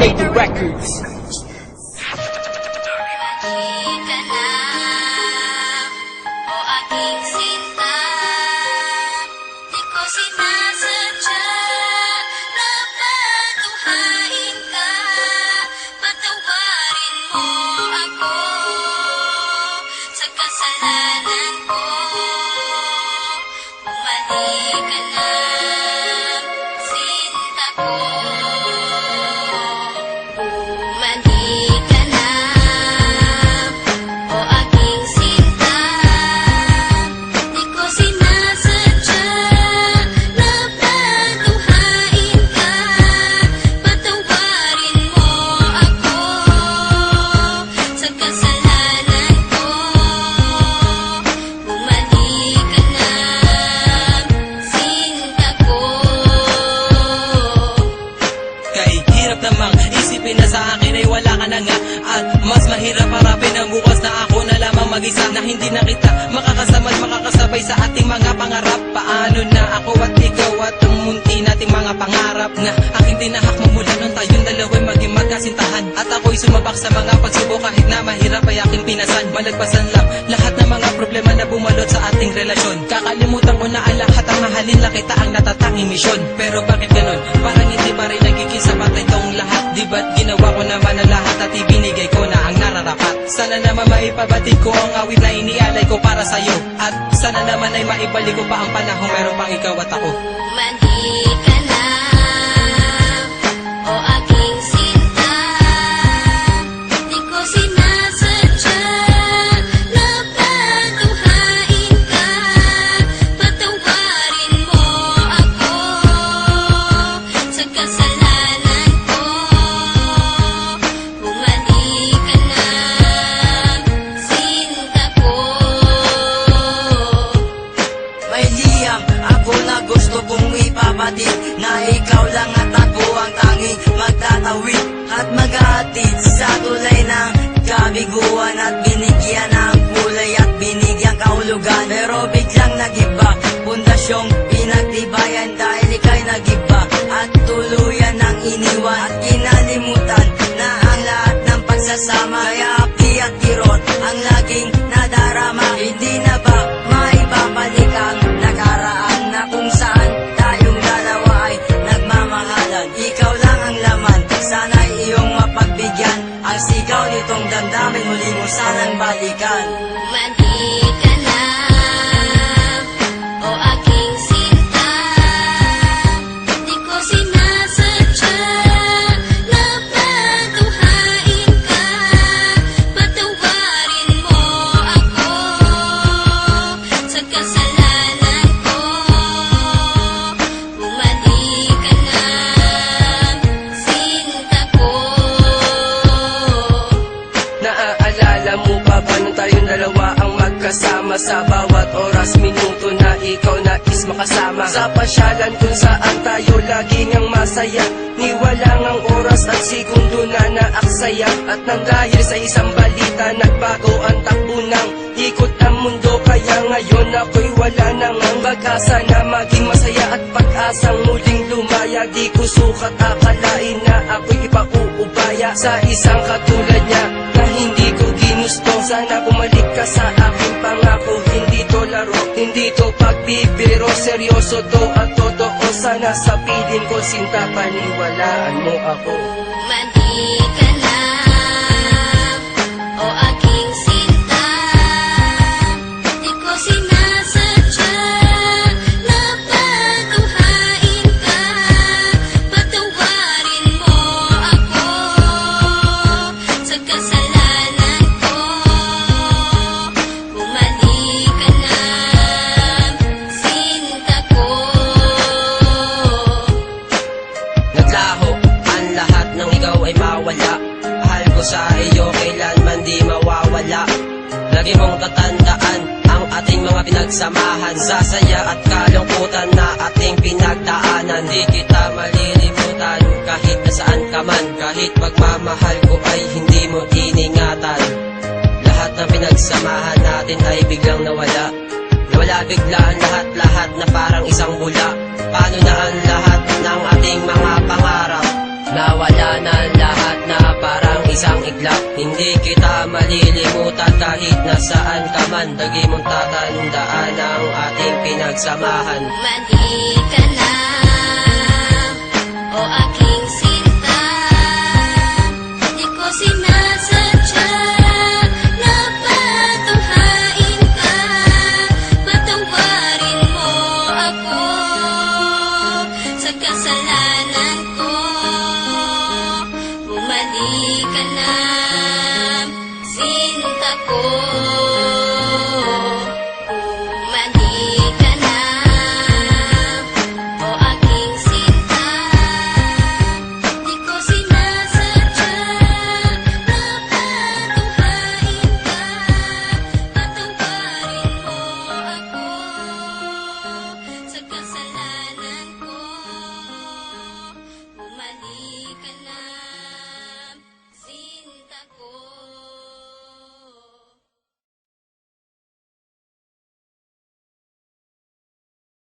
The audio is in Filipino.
Lady Records. Kasalanan ko Bumalik na, wala ka na nga. At mas mahirap harapin ang bukas na ako na lamang mag-isa Na hindi na kita makakasama at makakasabay sa ating mga pangarap. Paano na ako at ikaw at ang munti nating mga pangarap Na aking tinahak mula nung tayong dalawa'y maging magkasintahan. At ako'y sumabak sa mga pagsubok kahit na mahirap ay aking pinasan. Malagpasan lang lahat ng mga problema na bumalot sa ating relasyon. Kakalimutan ko na ang lahat ang mahalin lang kita ang natatanging misyon. Pero bakit ganon? Parang hindi pa rin ba't ginawa ko naman ang lahat at ibinigay ko na ang nararapat? Sana naman maipabatid ko ang awit na inialay ko para sa'yo. At sana naman ay maibalik ko pa ang panahon meron pang ikaw at ako. Bumalik kong ipabatid Na ikaw lang at ako ang tanging magtatawid At maghahatid sa tulay ng kabiguan At binigyan ng kulay at binigyan kahulugan. Pero biglang nagiba Pundasyong sanang balikan ang magkasama Sa bawat oras, minuto na ikaw nais makasama. Sa pasyalan kung saan tayo laging ang masaya Niwalang ang oras at segundo na naaksaya. At nang dahil sa isang balita Nagbago ang takbo ng ikot ng mundo. Kaya ngayon ako'y wala nang ang pag-asa Na maging masaya at pag-asang muling lumaya. Di ko sukat akalain na ako'y ipauubaya Sa isang katulad niya Sana bumalik ka sa aking pangako. Hindi to laro, hindi to pagbibiro. Seryoso to at totoo. Sana sa piling ko sinta paniwalaan mo ako. Bumalik Lagi mong tatandaan ang ating mga pinagsamahan. Sa saya at kalungkutan na ating pinagdaanan. Di kita malilimutan kahit nasaan ka man. Kahit pagmamahal ko ay hindi mo iningatan. Lahat ng pinagsamahan natin ay biglang nawala. Nawala bigla ang lahat-lahat na parang isang bula. Paano na ang lahat ng ating mga pangarap? Nawala na lahat isang iglap Hindi kita malilimutan kahit nasaan ka man. Lagi mong tatandaan ang ating pinagsamahan. Mali ka na